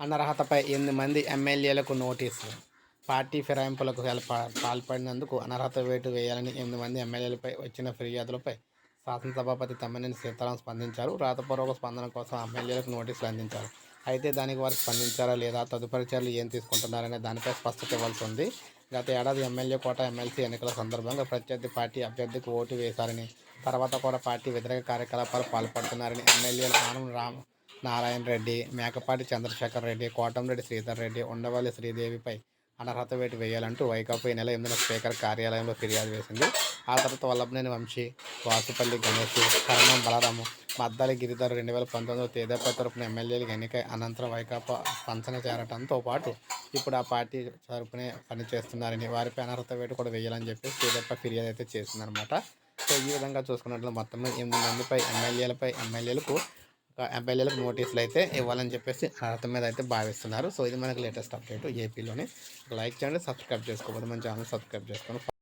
అనర్హతపై ఎనిమిది మంది ఎమ్మెల్యేలకు నోటీసులు. పార్టీ ఫిరాయింపులకు పాల్పడినందుకు అనర్హత వేటు వేయాలని ఎనిమిది మంది ఎమ్మెల్యేలపై వచ్చిన ఫిర్యాదులపై శాసనసభాపతి తమ్మినేని సీతారాం స్పందించారు. రాతపూర్వక స్పందన కోసం ఎమ్మెల్యేలకు నోటీసులు అందించారు. అయితే దానికి వారు స్పందించారా లేదా తదుపరి చర్యలు ఏం తీసుకుంటున్నారనే దానిపై స్పష్టత ఇవ్వాల్సి ఉంది. గత ఏడాది ఎమ్మెల్యే కోట ఎమ్మెల్సీ ఎన్నికల సందర్భంగా ప్రత్యర్థి పార్టీ అభ్యర్థికి ఓటు వేశారని తర్వాత కూడా పార్టీ వ్యతిరేక కార్యకలాపాలు పాల్పడుతున్నారని ఎమ్మెల్యేలు ఆనం రామ్ నారాయణ రెడ్డి మేకపాటి చంద్రశేఖర్ రెడ్డి కోటంరెడ్డి శ్రీధర్ రెడ్డి ఉండవల్లి శ్రీదేవిపై అనర్హత వేటు వేయాలంటూ వైకాపా ఈ నెల ఎనిమిదిన స్పీకర్ కార్యాలయంలో ఫిర్యాదు వేసింది. ఆ తర్వాత వల్లభనేని వంశీ వాసుపల్లి గణేష్ కరణం బలరాము మద్దాలి గిరిధర్ రెండు వేల పంతొమ్మిదిలో తేదేపా తరపున ఎమ్మెల్యేలకు ఎన్నిక అనంతరం వైకాపా పంచన చేరటంతో పాటు ఇప్పుడు ఆ పార్టీ తరపునే పనిచేస్తున్నారని వారిపై అనర్హత వేటు కూడా వేయాలని చెప్పి తేదేపా ఫిర్యాదు అయితే చేసిందనమాట సో ఈ విధంగా చూసుకున్నట్లు మొత్తం ఎనిమిది మందిపై ఎమ్మెల్యేలపై ఎమ్మెల్యేలకు ఎమ్మెల్యేలకు నోటీసులు అయితే ఇవ్వాలని చెప్పేసి అర్హత మీద అయితే భావిస్తున్నారు. సో ఇది మనకి లేటెస్ట్ అప్డేట్ ఏపీలోని లైక్ చేయండి సబ్స్క్రైబ్ చేసుకోవాలి మన ఛానల్ సబ్స్క్రైబ్ చేసుకొని